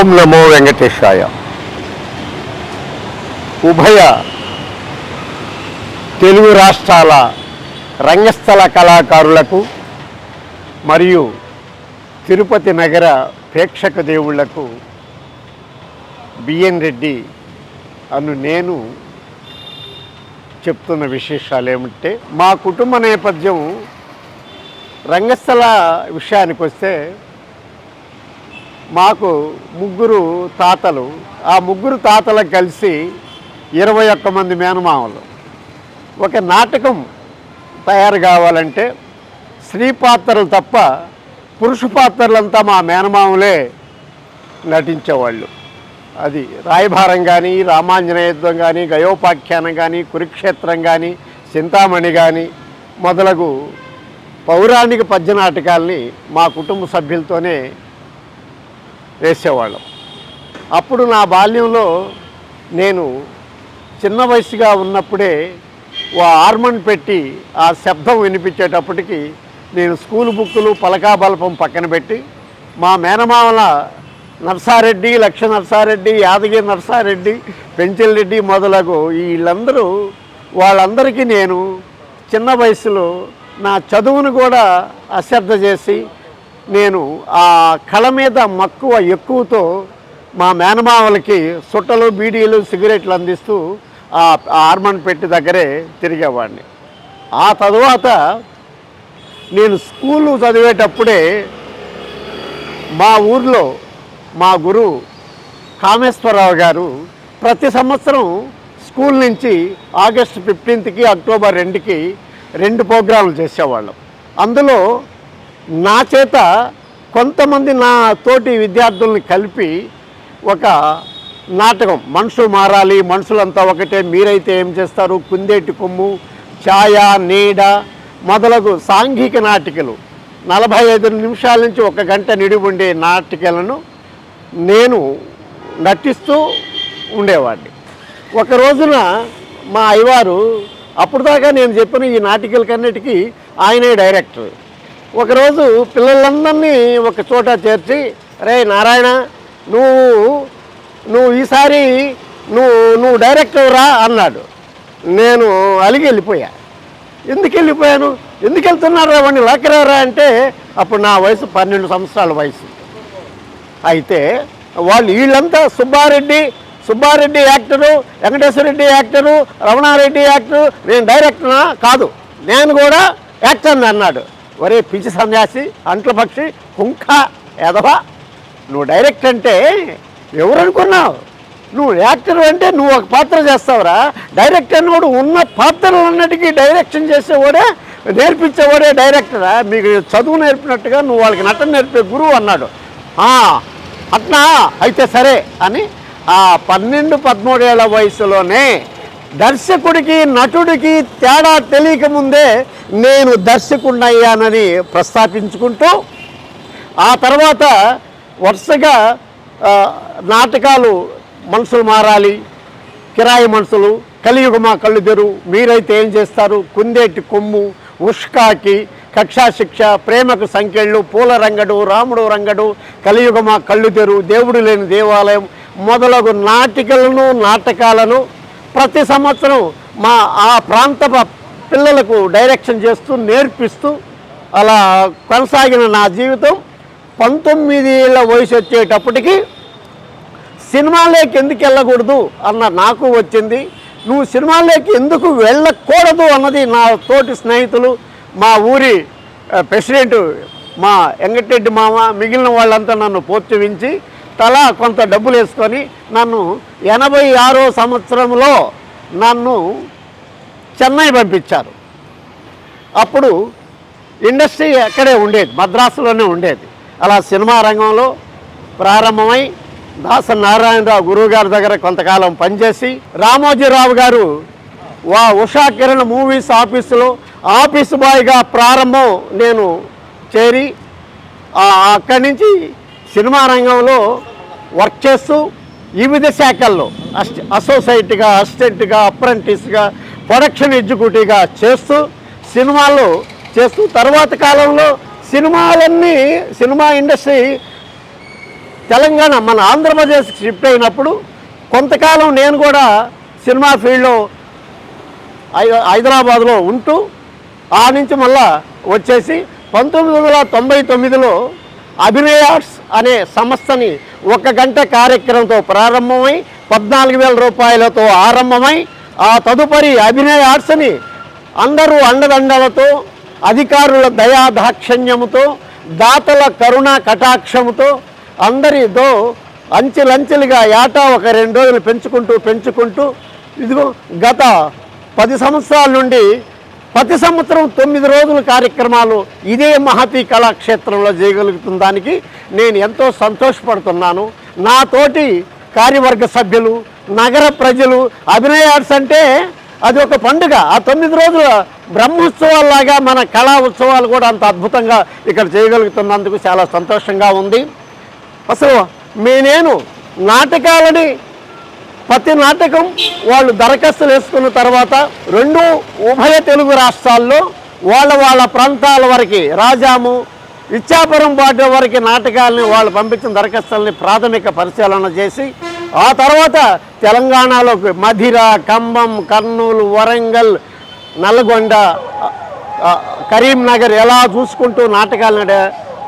ఓం నమో వెంకటేశాయ. ఉభయ తెలుగు రాష్ట్రాల రంగస్థల కళాకారులకు మరియు తిరుపతి నగర ప్రేక్షక దేవుళ్ళకు బిఎన్ రెడ్డి అను నేను చెప్తున్న విశేషాలు ఏమంటే మా కుటుంబ నేపథ్యం రంగస్థల విషయానికి వస్తే మాకు ముగ్గురు తాతలు. ఆ ముగ్గురు తాతలకు కలిసి ఇరవై ఒక్క మంది మేనమామలు. ఒక నాటకం తయారు కావాలంటే స్త్రీ పాత్రలు తప్ప పురుష పాత్రలంతా మా మేనమామలే నటించేవాళ్ళు. అది రాయభారం కానీ రామాంజనేయుద్ధం కానీ గయోపాఖ్యానం కానీ కురుక్షేత్రం కానీ చింతామణి కానీ మొదలగు పౌరాణిక పద్య నాటకాల్ని మా కుటుంబ సభ్యులతోనే వేసేవాళ్ళం. అప్పుడు నా బాల్యంలో నేను చిన్న వయసుగా ఉన్నప్పుడే ఓ హార్మోన్ పెట్టి ఆ శబ్దం వినిపించేటప్పటికి నేను స్కూల్ బుక్కులు పలకా బలపం పక్కన పెట్టి మా మేనమామల నర్సారెడ్డి లక్ష నర్సారెడ్డి యాదగిరి నర్సారెడ్డి పెంచెల్రెడ్డి మొదలగు వీళ్ళందరూ వాళ్ళందరికీ నేను చిన్న వయసులో నా చదువును కూడా అశ్రద్ధ చేసి నేను ఆ కళ మీద మక్కువ ఎక్కువతో మా మేనమావలకి సుట్టలు బీడీలు సిగరెట్లు అందిస్తూ ఆ ఆర్మన్ పెట్టి దగ్గరే తిరిగేవాడిని. ఆ తరువాత నేను స్కూలు చదివేటప్పుడే మా ఊర్లో మా గురువు కామేశ్వరరావు గారు ప్రతి సంవత్సరం స్కూల్ నుంచి ఆగస్టు ఫిఫ్టీన్త్కి అక్టోబర్ రెండుకి రెండు ప్రోగ్రాంలు చేసేవాళ్ళం. అందులో నా చేత కొంతమంది నా తోటి విద్యార్థుల్ని కలిపి ఒక నాటకం మనుషులు మారాలి మనుషులంతా ఒకటే మీరైతే ఏం చేస్తారు? కుందేటి కొమ్ము ఛాయ నీడ మొదలగు సాంఘిక నాటికలు. నలభై ఐదు నిమిషాల నుంచి ఒక గంట నిడి ఉండే నాటికలను నేను నటిస్తూ ఉండేవాడిని. ఒక రోజున మా అయ్యవారు అప్పుడు దాకా నేను చెప్పిన ఈ నాటికలకన్నిటికీ ఆయనే డైరెక్టర్. ఒకరోజు పిల్లలందరినీ ఒక చోట చేర్చి రే నారాయణ నువ్వు నువ్వు ఈసారి నువ్వు నువ్వు డైరెక్టర్ రా అన్నాడు. నేను అలిగి వెళ్ళిపోయా ఎందుకు వెళ్ళిపోయాను ఎందుకు వెళ్తున్నారు వాడిని లాక్కరారా అంటే అప్పుడు నా వయసు పన్నెండు సంవత్సరాల వయసు. అయితే వాళ్ళు వీళ్ళంతా Subba Reddy Subba Reddy actor Venkateswara Reddy actor Ramana Reddy actor నేను డైరెక్టర్నా? కాదు. నేను కూడా యాక్టర్ని అన్నాడు. ఒరే పిచ్చి సన్యాసి అంట్ల పక్షి కుంక ఎదవా. నువ్వు డైరెక్ట్ అంటే ఎవరు అనుకున్నావు నువ్వు యాక్టర్ అంటే నువ్వు ఒక పాత్ర చేస్తావురా. డైరెక్ట్ అన్నోడు ఉన్న పాత్రలన్నిటికీ డైరెక్షన్ చేసేవాడే నేర్పించేవాడే డైరెక్టరా? మీకు చదువు నేర్పినట్టుగా నువ్వు వాళ్ళకి నటన నేర్పే గురువు అన్నాడు. అట్నా? అయితే సరే అని ఆ పన్నెండు పదమూడేళ్ళ వయసులోనే దర్శకుడికి నటుడికి తేడా తెలియక ముందే నేను దర్శకుడినయ్యానని ప్రస్తాపించుకుంటూ ఆ తర్వాత వరుసగా నాటకాలు మనుషులు మారాలి కిరాయి మనుషులు కలియుగమా కళ్ళు తెరు మీరైతే ఏం చేస్తారు? కుందేటి కొమ్ము ఉష్కాకి కక్షా శిక్ష ప్రేమకు సంఖ్యళ్ళు పూల రంగడు రాముడు రంగడు కలియుగమా కళ్ళు తెరు దేవుడు లేని దేవాలయం మొదలగు నాటికలను నాటకాలను ప్రతి సంవత్సరం మా ఆ ప్రాంత పిల్లలకు డైరెక్షన్ చేస్తూ నేర్పిస్తూ అలా కొనసాగిన నా జీవితం. పంతొమ్మిది ఏళ్ళ వయసు వచ్చేటప్పటికి సినిమాలోకి ఎందుకు వెళ్ళకూడదు అన్న నాకు వచ్చింది. నువ్వు సినిమాలోకి ఎందుకు వెళ్ళకూడదు అన్నది నా తోటి స్నేహితులు మా ఊరి ప్రెసిడెంట్ మా వెంకటరెడ్డి మామ మిగిలిన వాళ్ళంతా నన్ను ప్రోత్సహించి తలా కొంత డబ్బులు వేసుకొని నన్ను ఎనభై ఆరో సంవత్సరంలో నన్ను చెన్నై పంపించారు. అప్పుడు ఇండస్ట్రీ అక్కడే ఉండేది మద్రాసులోనే ఉండేది. అలా సినిమా రంగంలో ప్రారంభమై దాస నారాయణరావు గురువు గారి దగ్గర కొంతకాలం పనిచేసి రామోజీరావు గారు వా ఉషా కిరణ్ మూవీస్ ఆఫీసులో ఆఫీస్ బాయ్గా ప్రారంభం నేను చేరి అక్కడి నుంచి సినిమా రంగంలో వర్క్ చేస్తూ వివిధ శాఖల్లో అస్ట్ అసిస్టెంట్గా అప్రెంటిస్గా ప్రొడక్షన్ ఎగ్జిక్యూటివ్గా చేస్తూ సినిమాలు చేస్తూ తర్వాత కాలంలో సినిమాలన్నీ సినిమా ఇండస్ట్రీ తెలంగాణ మన ఆంధ్రప్రదేశ్కి షిఫ్ట్ అయినప్పుడు కొంతకాలం నేను కూడా సినిమా ఫీల్డ్లో హై- హైదరాబాద్లో ఉంటూ ఆ నుంచి మళ్ళా వచ్చేసి పంతొమ్మిది వందల తొంభై తొమ్మిదిలో అభినయ ఆర్ట్స్ అనే సంస్థని ఒక గంట కార్యక్రమంతో ప్రారంభమై పద్నాలుగు వేల రూపాయలతో ఆరంభమై ఆ తదుపరి అభినయ ఆర్ట్స్ని అందరూ అండదండలతో అధికారుల దయా దాక్షణ్యముతో దాతల కరుణ కటాక్షముతో అందరితో అంచెలంచెలుగా ఏటా ఒక రెండు రోజులు పెంచుకుంటూ పెంచుకుంటూ ఇదిగో గత పది సంవత్సరాల నుండి ప్రతి సంవత్సరం తొమ్మిది రోజుల కార్యక్రమాలు ఇదే మహతి కళాక్షేత్రంలో చేయగలుగుతున్న దానికి నేను ఎంతో సంతోషపడుతున్నాను. నా తోటి కార్యవర్గ సభ్యులు నగర ప్రజలు అభినయ ఆర్ట్స్ అంటే అది ఒక పండుగ. ఆ తొమ్మిది రోజుల బ్రహ్మోత్సవాల్లాగా మన కళా ఉత్సవాలు కూడా అంత అద్భుతంగా ఇక్కడ చేయగలుగుతున్నందుకు చాలా సంతోషంగా ఉంది. అసలు మీ నేను నాటకాలని ప్రతి నాటకం వాళ్ళు దరఖాస్తులు వేసుకున్న తర్వాత రెండు ఉభయ తెలుగు రాష్ట్రాల్లో వాళ్ళ వాళ్ళ ప్రాంతాల వరకు రాజాము ఇచ్చాపురం బార్డర్ వరకు నాటకాలని వాళ్ళు పంపించిన దరఖాస్తుల్ని ప్రాథమిక పరిశీలన చేసి ఆ తర్వాత తెలంగాణలోకి మధిర ఖమ్మం కర్నూలు వరంగల్ నల్గొండ కరీంనగర్ ఎలా చూసుకుంటూ నాటకాలను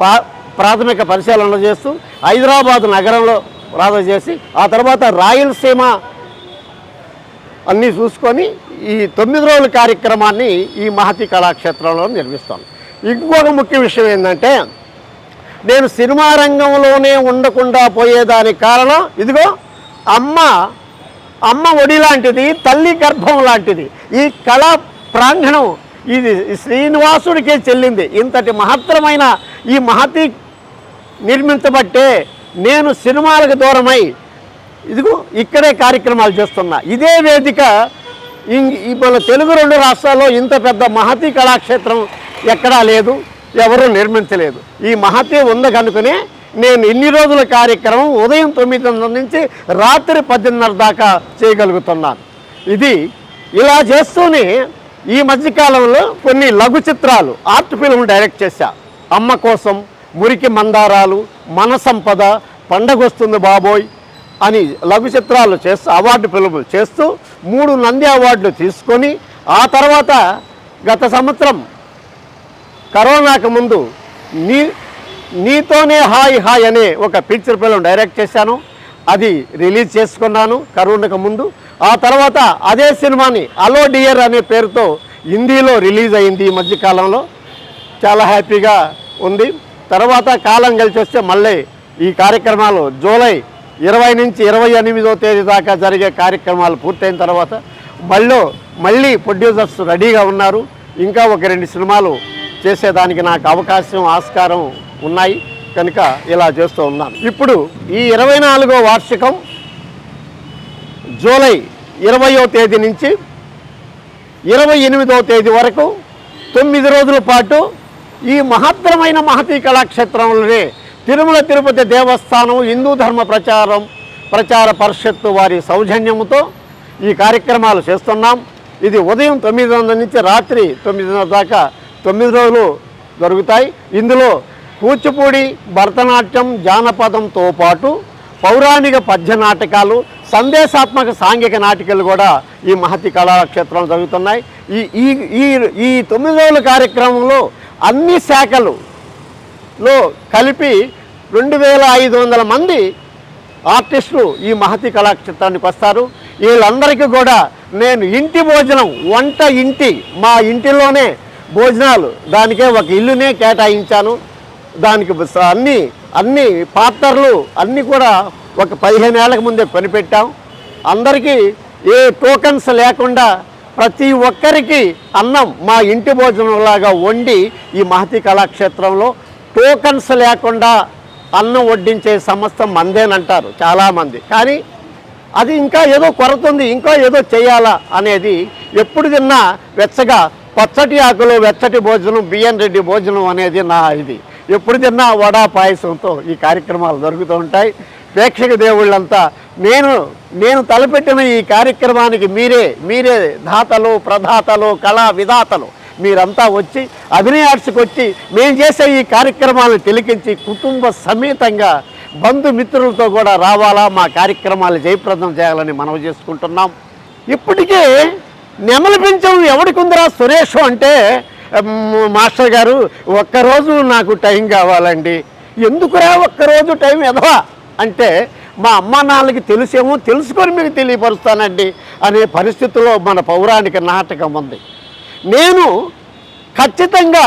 పా- ప్రాథమిక పరిశీలన చేస్తూ హైదరాబాద్ నగరంలో రాధ చేసి ఆ తర్వాత రాయలసీమ అన్నీ చూసుకొని ఈ తొమ్మిది రోజుల కార్యక్రమాన్ని ఈ మహతి కళాక్షేత్రంలో నిర్మిస్తాను ఇంకొక ముఖ్య విషయం ఏంటంటే నేను సినిమా రంగంలోనే ఉండకుండా పోయేదానికి కారణం ఇదిగో అమ్మ అమ్మ ఒడి లాంటిది తల్లి గర్భం లాంటిది. ఈ కళా ప్రాంగణం ఇది శ్రీనివాసుడికే చెల్లింది. ఇంతటి మహత్తరమైన ఈ మహతి నిర్మించబట్టే నేను సినిమాలకు దూరమై ఇదిగో ఇక్కడే కార్యక్రమాలు చేస్తున్నా. ఇదే వేదిక ఇం- ఈ మన తెలుగు రెండు రాష్ట్రాల్లో ఇంత పెద్ద మహతి కళాక్షేత్రం ఎక్కడా లేదు ఎవరూ నిర్మించలేదు. ఈ మహతి ఉంది కనుకనే నేను ఇన్ని రోజుల కార్యక్రమం ఉదయం తొమ్మిదిన్నర నుంచి రాత్రి పద్దెనిమిదిన్నర దాకా చేయగలుగుతున్నాను. ఇది ఇలా చేస్తూనే ఈ మధ్యకాలంలో కొన్ని లఘు చిత్రాలు ఆర్ట్ ఫిల్మ్ డైరెక్ట్ చేశా. అమ్మ కోసం మురికి మందారాలు మన సంపద పండగొస్తుంది బాబోయ్ అని లఘు చిత్రాలు చేస్తూ అవార్డు పిలుపులు చేస్తూ మూడు నంది అవార్డులు తీసుకొని ఆ తర్వాత గత సంవత్సరం కరోనాకు ముందు నీ నీతోనే హాయ్ హాయ్ అనే ఒక పిక్చర్ ఫిల్మ్ డైరెక్ట్ చేశాను. అది రిలీజ్ చేసుకున్నాను కరోనాకు ముందు. ఆ తర్వాత అదే సినిమాని అలో డియర్ అనే పేరుతో హిందీలో రిలీజ్ అయింది ఈ మధ్యకాలంలో. చాలా హ్యాపీగా ఉంది. తర్వాత కాలం కలిసి వస్తే మళ్ళీ ఈ కార్యక్రమాలు జూలై ఇరవై నుంచి ఇరవై ఎనిమిదో తేదీ దాకా జరిగే కార్యక్రమాలు పూర్తయిన తర్వాత మళ్ళీ మళ్ళీ ప్రొడ్యూసర్స్ రెడీగా ఉన్నారు. ఇంకా ఒక రెండు సినిమాలు చేసేదానికి నాకు అవకాశం ఆస్కారం ఉన్నాయి. కనుక ఇలా చేస్తూ ఉన్నాను. ఇప్పుడు ఈ ఇరవై నాలుగో వార్షికం జూలై ఇరవయో తేదీ నుంచి ఇరవై ఎనిమిదవ తేదీ వరకు తొమ్మిది రోజుల పాటు ఈ మహత్తరమైన మహతీ కళాక్షేత్రంలోనే తిరుమల తిరుపతి దేవస్థానం హిందూ ధర్మ ప్రచారం ప్రచార పరిషత్తు వారి సౌజన్యముతో ఈ కార్యక్రమాలు చేస్తున్నాం. ఇది ఉదయం తొమ్మిది వందల నుంచి రాత్రి తొమ్మిదిన్నర దాకా తొమ్మిది రోజులు జరుగుతాయి. ఇందులో కూచిపూడి భరతనాట్యం జానపదంతో పాటు పౌరాణిక పద్య నాటకాలు సందేశాత్మక సాంఘిక నాటికలు కూడా ఈ మహతి కళాక్షేత్రంలో జరుగుతున్నాయి. ఈ ఈ ఈ ఈ తొమ్మిది రోజుల కార్యక్రమంలో అన్ని శాఖలు లో కలిపి రెండు వేల ఐదు వందల మంది ఆర్టిస్టులు ఈ మహతి కళాక్షేత్రానికి వస్తారు. వీళ్ళందరికీ కూడా నేను ఇంటి భోజనం వంట ఇంటి మా ఇంటిలోనే భోజనాలు దానికే ఒక ఇల్లునే కేటాయించాను. దానికి అన్ని అన్ని పాత్రలు అన్నీ కూడా ఒక పదిహేను ఏళ్ళకి ముందే కొనిపెట్టాం. అందరికీ ఏ టోకన్స్ లేకుండా ప్రతి ఒక్కరికి అన్నం మా ఇంటి భోజనంలాగా వండి ఈ మహతి కళాక్షేత్రంలో టోకన్స్ లేకుండా అన్నం వడ్డించే సంస్థ మందేనంటారు చాలామంది. కానీ అది ఇంకా ఏదో కొరత ఉంది ఇంకా ఏదో చేయాలా అనేది ఎప్పుడు తిన్నా వెచ్చగా పచ్చటి ఆకులు వెచ్చటి భోజనం బియ్యం రెడ్డి భోజనం అనేది నా ఇది. ఎప్పుడు తిన్నా వడా పాయసంతో ఈ కార్యక్రమాలు జరుగుతూ ఉంటాయి. ప్రేక్షక దేవుళ్ళంతా నేను నేను తలపెట్టిన ఈ కార్యక్రమానికి మీరే మీరే దాతలు ప్రధాతలు కళా విధాతలు మీరంతా వచ్చి అభినయ ఆర్ట్స్కి వచ్చి మేము చేసే ఈ కార్యక్రమాలను తిలకించి కుటుంబ సమేతంగా బంధుమిత్రులతో కూడా రావాలా మా కార్యక్రమాలు జయప్రదం చేయాలని మనవి చేసుకుంటున్నాం. ఇప్పటికే నెమలి పెంచం ఎవడికి ఉందిరా సురేష్ అంటే మాస్టర్ గారు ఒక్కరోజు నాకు టైం కావాలండి. ఎందుకురా ఒక్కరోజు టైం ఎదవా? అంటే మా అమ్మ నాన్నలకి తెలిసేమో తెలుసుకొని మీకు తెలియపరుస్తానండి అనే పరిస్థితిలో మన పౌరాణిక నాటకం ఉంది. నేను ఖచ్చితంగా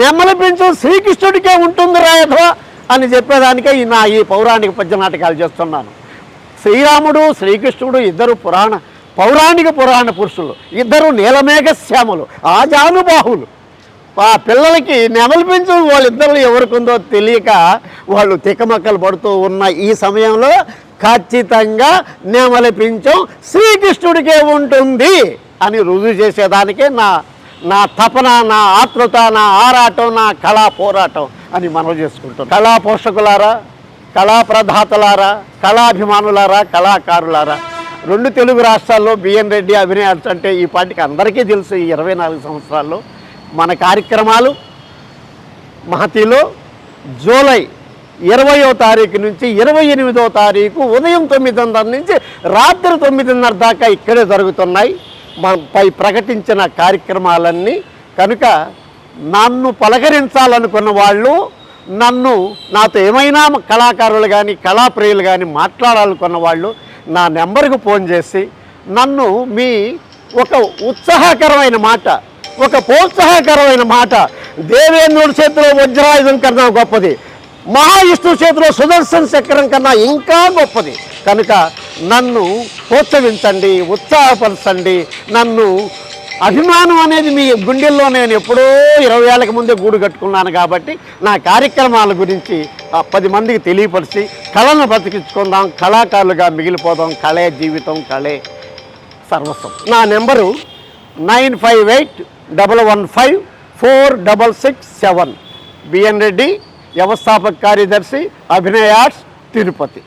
నెమలి పెంచం శ్రీకృష్ణుడికే ఉంటుంది రాయధవ అని చెప్పేదానికే ఈ నా ఈ పౌరాణిక పద్య నాటకాలు చేస్తున్నాను. శ్రీరాముడు శ్రీకృష్ణుడు ఇద్దరు పురాణ పౌరాణిక పురాణ పురుషులు. ఇద్దరు నీలమేఘ శ్యాములు ఆజానుబాహులు. ఆ పిల్లలకి నెమలి పెంచం వాళ్ళిద్దరు ఎవరికిందో తెలియక వాళ్ళు తికమక్కలు పడుతూ ఉన్న ఈ సమయంలో ఖచ్చితంగా నెమలి పించం శ్రీకృష్ణుడికే ఉంటుంది అని రుజువు చేసేదానికే నా నా తపన నా ఆతృత నా ఆరాటం నా కళా పోరాటం అని మనం చేసుకుంటాం కళా పోషకులారా కళా ప్రధాతలారా కళాభిమానులారా కళాకారులారా రెండు తెలుగు రాష్ట్రాల్లో బిఎన్ రెడ్డి అభినయ అంటే ఈ పాటికి అందరికీ తెలుసు ఈ ఇరవై నాలుగు సంవత్సరాల్లో. మన కార్యక్రమాలు మహతిలో జూలై ఇరవయో తారీఖు నుంచి ఇరవై ఎనిమిదో తారీఖు ఉదయం తొమ్మిదిన్నర నుంచి రాత్రి తొమ్మిదిన్నర దాకా ఇక్కడే జరుగుతున్నాయి. మన పై ప్రకటించిన కార్యక్రమాలన్నీ కనుక నన్ను పలకరించాలనుకున్న వాళ్ళు నన్ను నాతో ఏమైనా కళాకారులు కానీ కళాప్రియులు కానీ మాట్లాడాలనుకున్న వాళ్ళు నా నెంబర్కు ఫోన్ చేసి నన్ను మీ ఒక ఉత్సాహకరమైన మాట ఒక ప్రోత్సాహకరమైన మాట. దేవేంద్రుడి చేతిలో వజ్రాయుధం కన్నా గొప్పది. మహావిష్ణువు చేతిలో సుదర్శన చక్రం కన్నా ఇంకా గొప్పది. కనుక నన్ను ప్రోత్సహించండి ఉత్సాహపరచండి. నన్ను అభిమానం అనేది మీ గుండెల్లో నేను ఎప్పుడో ఇరవై ఏళ్ళకి ముందే గూడు కట్టుకున్నాను కాబట్టి నా కార్యక్రమాల గురించి ఆ, పది మందికి తెలియపరిచి కళను బతికించుకుందాం కళాకారులుగా మిగిలిపోదాం కళే జీవితం కళే సర్వస్వం. నా number nine five eight double one five four double six seven. BN Reddy వ్యవస్థాపక కార్యదర్శి అభినయ ఆర్ట్స్ తిరుపతి.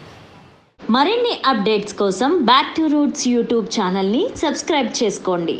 మరిన్ని అప్డేట్స్ కోసం బ్యాక్ టు రూట్స్ యూట్యూబ్ ఛానల్ని సబ్స్క్రైబ్ చేసుకోండి.